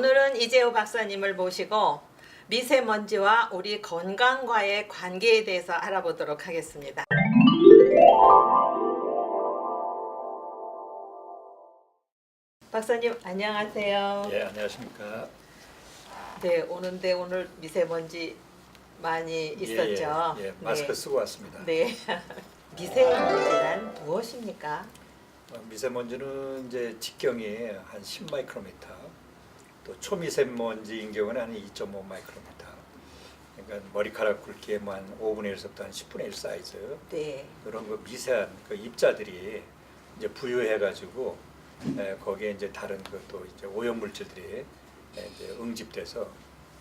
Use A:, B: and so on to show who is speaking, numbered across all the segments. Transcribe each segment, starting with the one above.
A: 오늘은 이재호 박사님을 모시고 미세먼지와 우리 건강과의 관계에 대해서 알아보도록 하겠습니다. 박사님 안녕하세요.
B: 예, 안녕하십니까.
A: 네, 오는데 오늘 미세먼지 많이 있었죠.
B: 예, 예, 예, 마스크
A: 네.
B: 쓰고 왔습니다.
A: 네. 미세먼지란 무엇입니까?
B: 어, 미세먼지는 이제 직경이 한 10 마이크로미터, 또 초미세먼지인 경우는 한 2.5 마이크로미터. 그러니까 머리카락 굵기의 뭐한 5분의 1에서부터 한 10분의 1 사이즈
A: 네.
B: 그런 그 미세한 그 입자들이 이제 부유해가지고 에, 거기에 이제 다른 그또 이제 오염 물질들이 에, 이제 응집돼서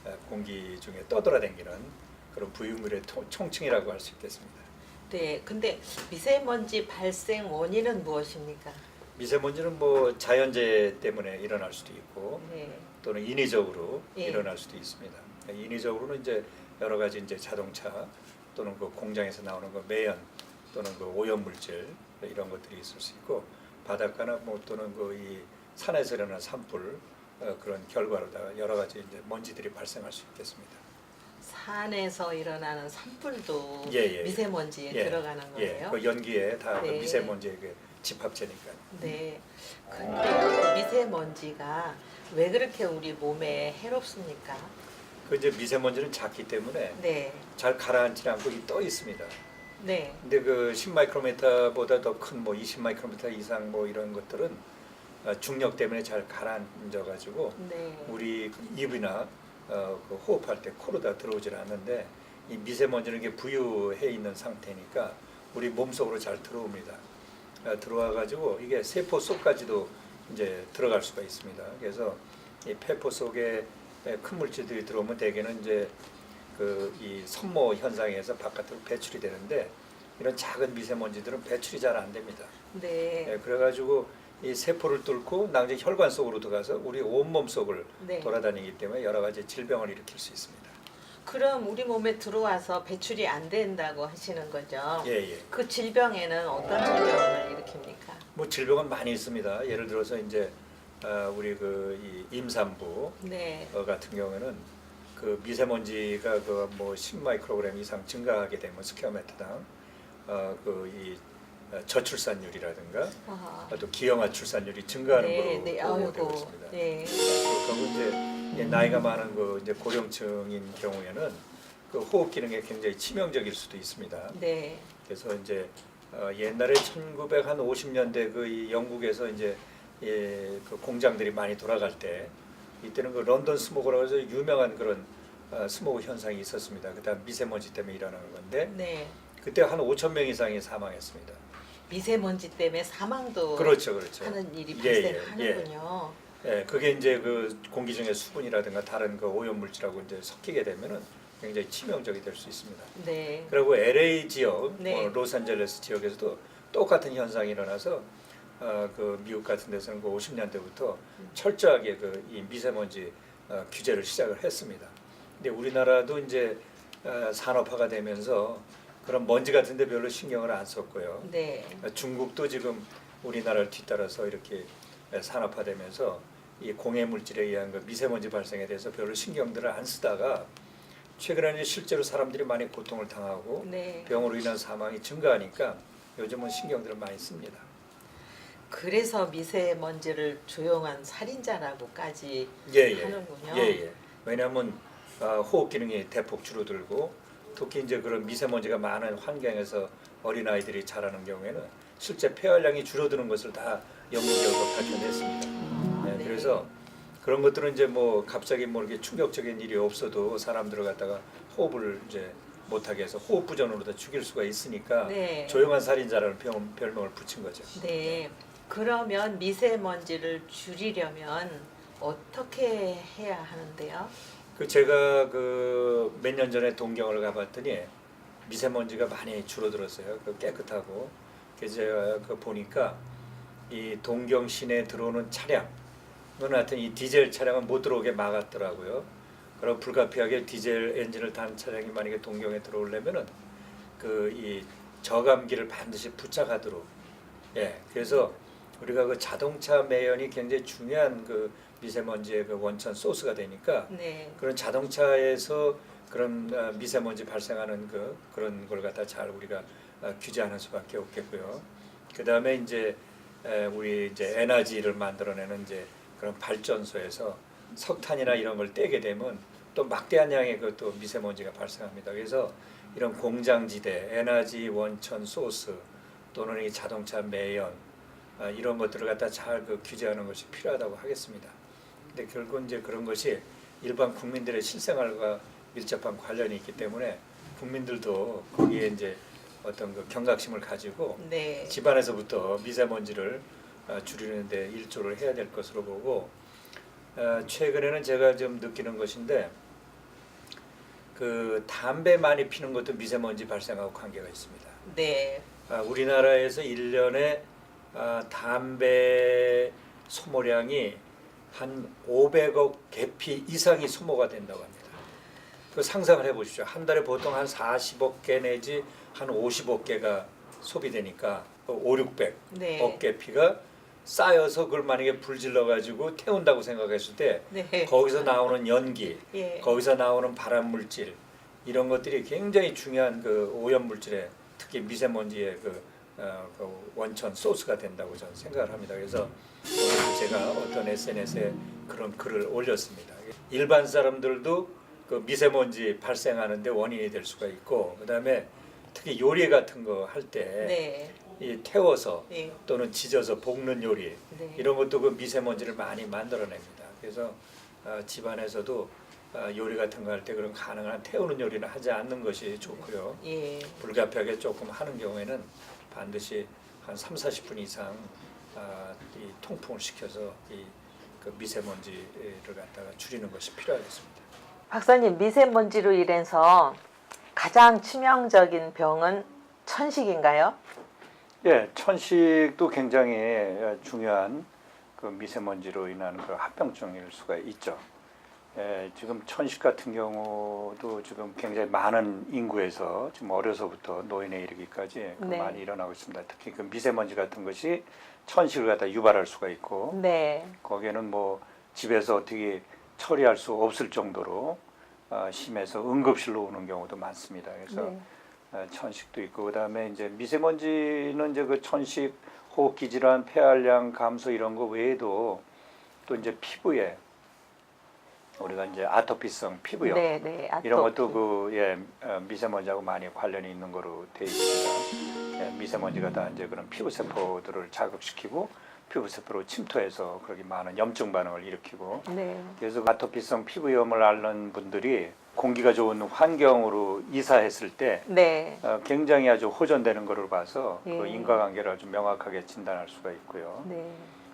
B: 에, 공기 중에 떠돌아다니는 그런 부유물의 통- 총칭이라고 할 수 있겠습니다.
A: 네. 근데 미세먼지 발생 원인은 무엇입니까?
B: 미세먼지는 뭐 자연재해 때문에 일어날 수도 있고
A: 네.
B: 또는 인위적으로
A: 예.
B: 일어날 수도 있습니다. 인위적으로는 이제 여러 가지 이제 자동차 또는 그 공장에서 나오는 그 매연 또는 그 오염 물질 이런 것들이 있을 수 있고 바닷가나 뭐 또는 그 이 산에서 일어나는 산불 어, 그런 결과로다가 여러 가지 이제 먼지들이 발생할 수 있겠습니다.
A: 산에서 일어나는 산불도
B: 예, 예, 예.
A: 미세먼지에
B: 예,
A: 들어가는
B: 예,
A: 거예요.
B: 그 연기에 다그
A: 네.
B: 미세먼지의 그 집합체니까.
A: 네. 근데 미세먼지가 왜 그렇게 우리 몸에 해롭습니까?
B: 그 이제 미세먼지는 작기 때문에
A: 네.
B: 잘 가라앉지 않고 이떠 있습니다.
A: 네.
B: 근데 그 10마이크로미터보다 더 큰 뭐 20마이크로미터 이상 뭐 이런 것들은 어, 중력 때문에 잘 가라앉아 가지고
A: 네.
B: 우리 그 입이나 어, 그 호흡할 때 코로 다 들어오질 않는데 이 미세먼지는 이게 부유해 있는 상태니까 우리 몸 속으로 잘 들어옵니다. 어, 들어와 가지고 이게 세포 속까지도 이제 들어갈 수가 있습니다. 그래서 이 폐포 속에 큰 물질들이 들어오면 대개는 이제 그이 선모 현상에서 바깥으로 배출이 되는데 이런 작은 미세먼지들은 배출이 잘 안 됩니다.
A: 네.
B: 예, 그래가지고 이 세포를 뚫고 나중에 혈관 속으로 들어가서 우리 온몸 속을
A: 네.
B: 돌아다니기 때문에 여러 가지 질병을 일으킬 수 있습니다.
A: 그럼 우리 몸에 들어와서 배출이 안 된다고 하시는 거죠?
B: 예, 예.
A: 그 질병에는 어떤 질병을 일으킵니까?
B: 뭐 질병은 많이 있습니다. 예를 들어서 이제 아, 우리 그이 임산부
A: 네.
B: 어, 같은 경우에는 그 미세먼지가 그뭐 10마이크로그램 이상 증가하게 되면 스퀘어미터당 어, 그이 저출산율이라든가
A: 아하.
B: 또 기형아 출산율이 증가하는
A: 네,
B: 걸로
A: 네,
B: 보고되고
A: 아이고.
B: 있습니다.
A: 네.
B: 그리고 이제 나이가 많은 그 이제 고령층인 경우에는 그 호흡 기능에 굉장히 치명적일 수도 있습니다.
A: 네.
B: 그래서 이제 어, 옛날에 1950년대 그이 영국에서 이제 예, 그 공장들이 많이 돌아갈 때 이때는 그 런던 스모그라고 해서 유명한 그런 어, 스모그 현상이 있었습니다. 그다음 미세먼지 때문에 일어나는 건데
A: 네.
B: 그때 한 5천 명 이상이 사망했습니다.
A: 미세먼지 때문에 사망도
B: 그렇죠, 그렇죠.
A: 하는 일이
B: 예, 예,
A: 발생하는군요.
B: 예, 그게 이제 그 공기 중에 수분이라든가 다른 그 오염 물질하고 이제 섞이게 되면은 굉장히 치명적이 될 수 있습니다.
A: 네.
B: 그리고 LA 지역,
A: 네.
B: 어, 로스앤젤레스 지역에서도 똑같은 현상이 일어나서 어, 그 미국 같은 데서는 그 50년대부터 철저하게 그 이 미세먼지 어, 규제를 시작을 했습니다. 근데 우리나라도 이제 어, 산업화가 되면서 그런 먼지 같은 데 별로 신경을 안 썼고요.
A: 네.
B: 중국도 지금 우리나라를 뒤따라서 이렇게 산업화되면서 이 공해 물질에 의한 그 미세먼지 발생에 대해서 별로 신경들을 안 쓰다가 최근에는 실제로 사람들이 많이 고통을 당하고
A: 네.
B: 병으로 인한 사망이 증가하니까 요즘은 신경들을 많이 씁니다.
A: 그래서 미세먼지를 조용한 살인자라고까지
B: 예 예.
A: 하는군요.
B: 예 예. 왜냐하면 어, 호흡 기능이 대폭 줄어들고 특히 이제 그런 미세먼지가 많은 환경에서 어린 아이들이 자라는 경우에는 실제 폐활량이 줄어드는 것을 다 연구 결과 밝혀냈습니다. 네,
A: 네.
B: 그래서 그런 것들은 이제 뭐 갑자기 뭐 이렇게 충격적인 일이 없어도 사람들을 갖다가 호흡을 이제 못하게 해서 호흡 부전으로 다 죽일 수가 있으니까
A: 네.
B: 조용한 살인자라는 병, 별명을 붙인 거죠.
A: 네. 그러면 미세먼지를 줄이려면 어떻게 해야 하는데요?
B: 그 제가 그 몇 년 전에 동경을 가봤더니 미세먼지가 많이 줄어들었어요. 그 깨끗하고 그래서 제가 그 보니까 이 동경 시내에 들어오는 차량은 하여튼 이 디젤 차량은 못 들어오게 막았더라고요. 그럼 불가피하게 디젤 엔진을 단 차량이 만약에 동경에 들어오려면은 그 이 저감기를 반드시 부착하도록 예 그래서 우리가 그 자동차 매연이 굉장히 중요한 그 미세먼지의 그 원천 소스가 되니까
C: 네.
B: 그런 자동차에서 그런 어, 미세먼지 발생하는 그 그런 걸 갖다 잘 우리가 어, 규제하는 수밖에 없겠고요. 그 다음에 이제 에, 우리 이제 에너지를 만들어내는 이제 그런 발전소에서 석탄이나 이런 걸 떼게 되면 또 막대한 양의 그또 미세먼지가 발생합니다. 그래서 이런 공장지대, 에너지 원천 소스 또는 이 자동차 매연 아, 이런 것들을 갖다 잘 그 규제하는 것이 필요하다고 하겠습니다. 근데 결국 이제 그런 것이 일반 국민들의 실생활과 밀접한 관련이 있기 때문에 국민들도 거기에 이제 어떤 그 경각심을 가지고
C: 네.
B: 집안에서부터 미세먼지를 어, 줄이는데 일조를 해야 될 것으로 보고 어, 최근에는 제가 좀 느끼는 것인데 그 담배 많이 피는 것도 미세먼지 발생하고 관계가 있습니다.
C: 네.
B: 아, 우리나라에서 1년에 아, 담배 소모량이 한 500억 개피 이상이 소모가 된다고 합니다. 그 상상을 해보십시오. 한 달에 보통 한 40억 개 내지 한 50억 개가 소비되니까 5, 600
C: 네.
B: 억 개 피가 쌓여서 그걸 만약에 불질러 가지고 태운다고 생각했을 때
C: 네.
B: 거기서 나오는 연기,
C: 예.
B: 거기서 나오는 발암 물질 이런 것들이 굉장히 중요한 그 오염 물질에 특히 미세먼지의 그, 어, 그 원천 소스가 된다고 저는 생각을 합니다. 그래서 제가 어떤 SNS에 그런 글을 올렸습니다. 일반 사람들도 그 미세먼지 발생하는데 원인이 될 수가 있고 그다음에 특히 요리 같은 거 할때이
C: 네.
B: 태워서
C: 예.
B: 또는 지져서 볶는 요리
C: 네.
B: 이런 것도 그 미세먼지를 많이 만들어냅니다. 그래서 아, 집안에서도 아, 요리 같은 거 할 때 그런 가능한 태우는 요리는 하지 않는 것이 좋고요.
C: 예.
B: 불가피하게 조금 하는 경우에는 반드시 한 3, 40분 이상 아, 이 통풍을 시켜서 이 그 미세먼지를 갖다가 줄이는 것이 필요하겠습니다.
A: 박사님 미세먼지로 인해서 가장 치명적인 병은 천식인가요?
B: 예, 천식도 굉장히 중요한 그 미세먼지로 인한 그 합병증일 수가 있죠. 예, 지금 천식 같은 경우도 지금 굉장히 많은 인구에서 지금 어려서부터 노인에 이르기까지 그
A: 네.
B: 많이 일어나고 있습니다. 특히 그 미세먼지 같은 것이 천식을 갖다 유발할 수가 있고
A: 네.
B: 거기에는 뭐 집에서 어떻게 처리할 수 없을 정도로 어, 심해서 응급실로 오는 경우도 많습니다. 그래서
A: 네.
B: 어, 천식도 있고 그다음에 이제 미세먼지는 이제 그 천식, 호흡기 질환, 폐활량 감소 이런 거 외에도 또 이제 피부에 우리가 이제 아토피성 피부염
A: 네, 네.
B: 이런
A: 아토피.
B: 것도 그 예, 어, 미세먼지하고 많이 관련이 있는 거로 돼 있습니다. 예, 미세먼지가 다 이제 그런 피부 세포들을 자극시키고 피부 세포로 침투해서 그렇게 많은 염증 반응을 일으키고
A: 네.
B: 그래서 아토피성 피부염을 앓는 분들이 공기가 좋은 환경으로 이사했을 때
A: 네.
B: 어, 굉장히 아주 호전되는 것을 봐서 그
A: 예.
B: 인과관계를 아주 명확하게 진단할 수가 있고요.
A: 네.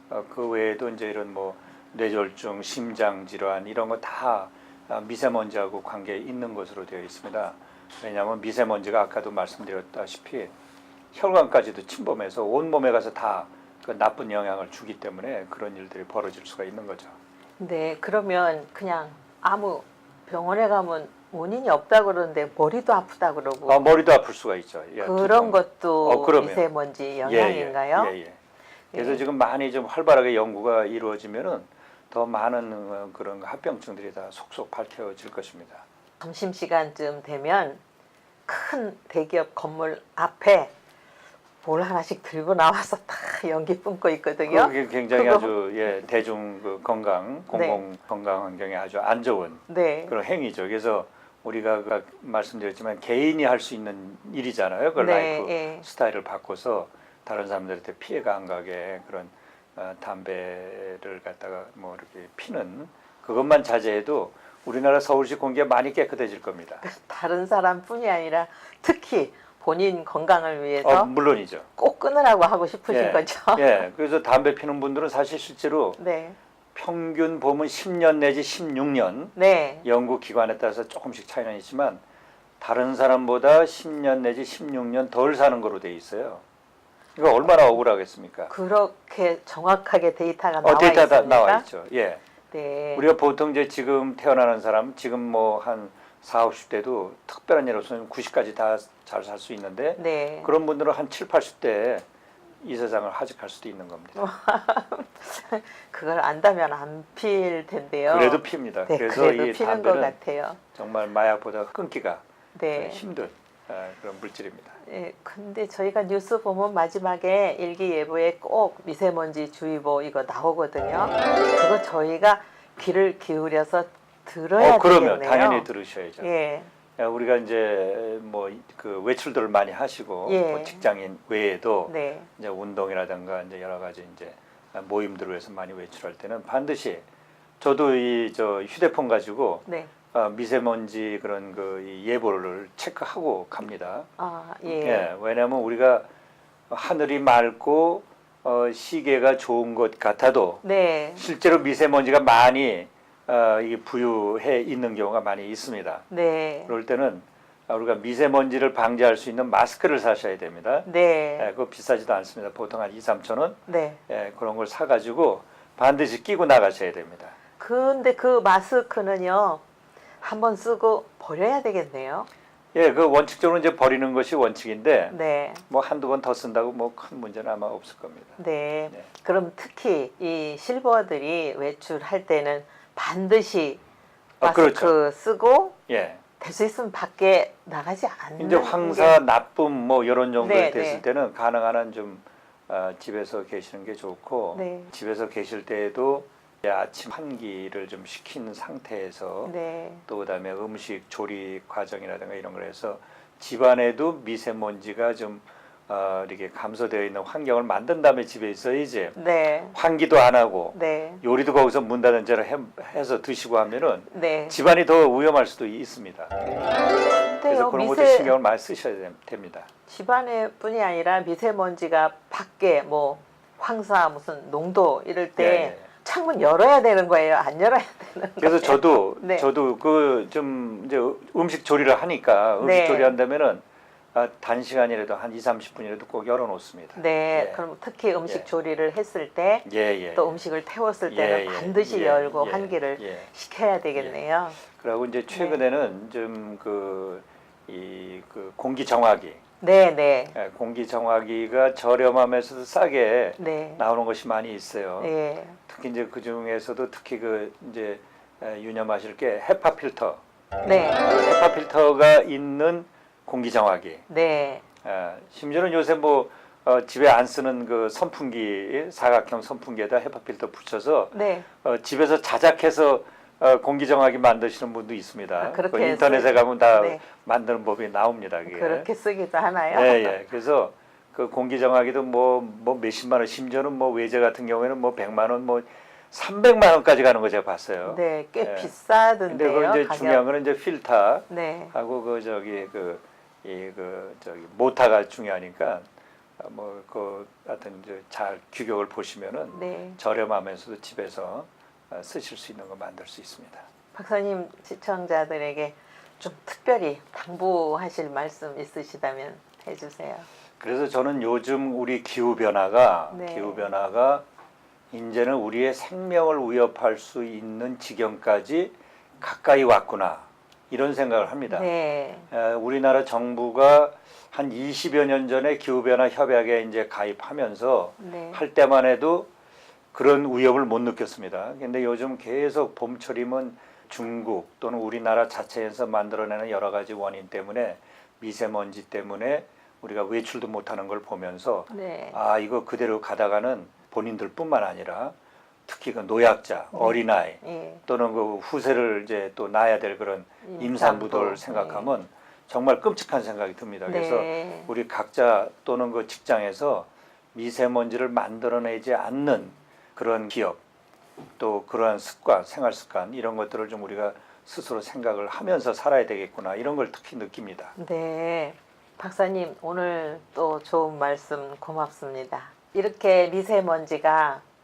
B: 어, 그 외에도 이제 이런 뭐 뇌졸중, 심장 질환 이런 거 다 미세먼지하고 관계 있는 것으로 되어 있습니다. 왜냐하면 미세먼지가 아까도 말씀드렸다시피 혈관까지도 침범해서 온 몸에 가서 다 그 나쁜 영향을 주기 때문에 그런 일들이 벌어질 수가 있는 거죠.
A: 네. 그러면 그냥 아무 병원에 가면 원인이 없다 그러는데 머리도 아프다 그러고
B: 아, 머리도 아플 수가 있죠. 예,
A: 그런
B: 두통.
A: 것도
B: 어, 그럼요.
A: 미세먼지 영향인가요?
B: 예, 예, 예. 그래서
A: 예.
B: 지금 많이 좀 활발하게 연구가 이루어지면은 더 많은 어, 그런 합병증들이 다 속속 밝혀질 것입니다.
A: 점심 시간쯤 되면 큰 대기업 건물 앞에 볼 하나씩 들고 나와서 다 연기 뿜고 있거든요.
B: 그게 굉장히
A: 그거-
B: 아주 예, 대중 그 건강, 공공 건강 환경에 아주 안 좋은
A: 네.
B: 그런 행위죠. 그래서 우리가 아까 말씀드렸지만 개인이 할 수 있는 일이잖아요. 그
A: 네,
B: 라이프
A: 예.
B: 스타일을 바꿔서 다른 사람들한테 피해가 안 가게 그런 어, 담배를 갖다가 뭐 이렇게 피는 그것만 자제해도 우리나라 서울시 공기가 많이 깨끗해질 겁니다.
A: 다른 사람뿐이 아니라 특히 본인 건강을 위해서
B: 어, 물론이죠.
A: 꼭 끊으라고 하고 싶으신
B: 예,
A: 거죠.
B: 예, 그래서 담배 피는 분들은 사실 실제로
A: 네.
B: 평균 보면 10년 내지 16년
A: 네.
B: 연구 기관에 따라서 조금씩 차이는 있지만 다른 사람보다 10년 내지 16년 덜 사는 거로 돼 있어요. 이거 얼마나 억울하겠습니까?
A: 그렇게 정확하게 데이터가 나와
B: 어, 데이터 다
A: 있습니까?
B: 나와 있죠. 예.
A: 네.
B: 우리가 보통 이제 지금 태어나는 사람 지금 뭐한 4, 50대도 특별한 일 없으면 90까지 다 잘 살 수 있는데
A: 네.
B: 그런 분들은 한 7, 80대 이 세상을 하직할 수도 있는 겁니다.
A: 그걸 안다면 안 필 텐데요.
B: 그래도 핍니다.
A: 네,
B: 그래서
A: 그래도
B: 이
A: 피는 것
B: 담배는
A: 같아요.
B: 정말 마약보다 끊기가
A: 네.
B: 힘든 아, 그런 물질입니다.
A: 예, 근데 저희가 뉴스 보면 마지막에 일기예보에 꼭 미세먼지 주의보 이거 나오거든요. 그거 저희가 귀를 기울여서 들어야
B: 어, 그러면
A: 되겠네요.
B: 당연히 들으셔야죠.
A: 예,
B: 야, 우리가 이제 뭐 그 외출들을 많이 하시고
A: 예.
B: 뭐 직장인 외에도
A: 네,
B: 이제 운동이라든가 이제 여러 가지 이제 모임들을 위해서 많이 외출할 때는 반드시 저도 이 저 휴대폰 가지고
A: 네.
B: 어, 미세먼지 그런 그이 예보를 체크하고 갑니다.
A: 아, 예.
B: 예, 왜냐하면 우리가 하늘이 맑고 어, 시계가 좋은 것 같아도
A: 네,
B: 실제로 미세먼지가 많이 어, 부유해 있는 경우가 많이 있습니다.
A: 네,
B: 그럴 때는 우리가 미세먼지를 방지할 수 있는 마스크를 사셔야 됩니다.
A: 네,
B: 예, 그거 비싸지도 않습니다. 보통 한 2, 3천 원
A: 네.
B: 예, 그런 걸 사가지고 반드시 끼고 나가셔야 됩니다.
A: 근데 그 마스크는요, 한번 쓰고 버려야 되겠네요.
B: 예, 그 원칙적으로 이제 버리는 것이 원칙인데
A: 네,
B: 뭐 한두 번 더 쓴다고 뭐 큰 문제는 아마 없을 겁니다.
A: 네.
B: 네.
A: 그럼 특히 이 실버들이 외출할 때는 반드시
B: 아,
A: 마스크
B: 그렇죠.
A: 쓰고
B: 예.
A: 될 수 있으면 밖에 나가지 않는
B: 이제 황사, 나쁨 뭐 이런 정도
A: 네,
B: 됐을
A: 네.
B: 때는 가능한 한좀 어, 집에서 계시는 게 좋고
A: 네.
B: 집에서 계실 때에도 이제 아침 한기를 좀 식힌 상태에서
A: 게 네.
B: 또 그다음에 음식 조리 과정이라든가 이런 걸 해서 집안에도 미세먼지가 좀 어, 이렇게 감소되어 있는 환경을 만든 다음에 집에 있어야지
A: 네.
B: 환기도 안 하고
A: 네.
B: 요리도 거기서 문 닫은 채로 해, 해서 드시고 하면은
A: 네.
B: 집안이 더 위험할 수도 있습니다. 그래서 그런 것도
A: 미세
B: 신경을 많이 쓰셔야 됨- 됩니다.
A: 집안에 뿐이 아니라 미세먼지가 밖에 뭐 황사 무슨 농도 이럴 때
B: 예, 예.
A: 창문 열어야 되는 거예요. 안 열어야 되는
B: 그래서
A: 거예요.
B: 저도
A: 네.
B: 저도 그 좀 이제 음식 조리를 하니까 음식
A: 네.
B: 조리한다면은 아, 단시간이라도 한 2, 30분이라도 꼭 열어 놓습니다.
A: 네.
B: 예.
A: 그럼 특히 음식
B: 예.
A: 조리를 했을 때또
B: 예, 예.
A: 음식을 태웠을
B: 예,
A: 때는
B: 예,
A: 반드시
B: 예,
A: 열고
B: 예,
A: 환기를
B: 예.
A: 시켜야 되겠네요.
B: 그리고 이제 최근에는 좀그 이 그 공기 정화기,
A: 네, 네.
B: 예, 공기 정화기가 저렴하면서도 싸게
A: 네.
B: 나오는 것이 많이 있어요.
A: 예.
B: 특히 이제 그 중에서도 특히 그 이제 에, 유념하실 게 헤파 필터,
A: 네.
B: 헤파 필터가 있는 공기 정화기.
A: 네.
B: 에, 심지어는 요새 뭐 어, 집에 안 쓰는 그 선풍기 사각형 선풍기에다 헤파 필터 붙여서
A: 네.
B: 어, 집에서 자작해서 어, 공기 정화기 만드시는 분도 있습니다.
A: 아, 그렇게
B: 그 인터넷에
A: 쓰-
B: 가면 다
A: 네.
B: 만드는 법이 나옵니다. 그게.
A: 그렇게 쓰기도 하나요?
B: 예, 예. 그래서 그 공기 정화기도 뭐, 뭐 몇십만 원, 심지어는 뭐 외제 같은 경우에는 뭐 백만 원, 뭐 300만 원까지 가는 거 제가 봤어요.
A: 네, 꽤
B: 예. 근데
A: 비싸던데요.
B: 그 이제
A: 가격.
B: 중요한 거는 이제 필터
A: 네.
B: 하고 그 저기 그 이 그 저기 모타가 중요하니까 뭐그 하여튼 이제 잘 규격을 보시면은
A: 네.
B: 저렴하면서도 집에서 어, 쓰실 수 있는 거 만들 수 있습니다.
A: 박사님 시청자들에게 좀 특별히 당부하실 말씀 있으시다면 해주세요.
B: 그래서 저는 요즘 우리 기후 변화가
A: 네.
B: 기후 변화가 이제는 우리의 생명을 위협할 수 있는 지경까지 가까이 왔구나 이런 생각을 합니다.
A: 네.
B: 에, 우리나라 정부가 한 20여 년 전에 기후 변화 협약에 이제 가입하면서
A: 네.
B: 할 때만 해도 그런 위협을 못 느꼈습니다. 근데 요즘 계속 봄철이면 중국 또는 우리나라 자체에서 만들어내는 여러 가지 원인 때문에 미세먼지 때문에 우리가 외출도 못하는 걸 보면서
A: 네.
B: 아 이거 그대로 가다가는 본인들뿐만 아니라 특히 그 노약자, 어린아이
A: 예.
B: 또는 그 후세를 이제 또 낳아야 될 그런
A: 임산부.
B: 임산부들 생각하면 정말 끔찍한 생각이 듭니다. 그래서
A: 네.
B: 우리 각자 또는 그 직장에서 미세먼지를 만들어내지 않는 그런 기업 또 그러한 습관, 생활 습관 이런 것들을 좀 우리가 스스로 생각을 하면서 살아야 되겠구나 이런 걸 특히 느낍니다.
A: 네. 박사님, 오늘 또 좋은 말씀 고맙습니다. 이렇게 미세먼지가 어,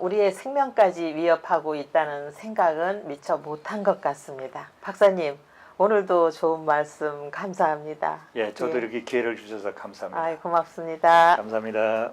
A: 우리의 생명까지 위협하고 있다는 생각은 미처 못한 것 같습니다. 박사님, 오늘도 좋은 말씀 감사합니다.
B: 예, 저도
A: 예.
B: 이렇게 기회를 주셔서 감사합니다.
A: 아이, 고맙습니다.
B: 감사합니다.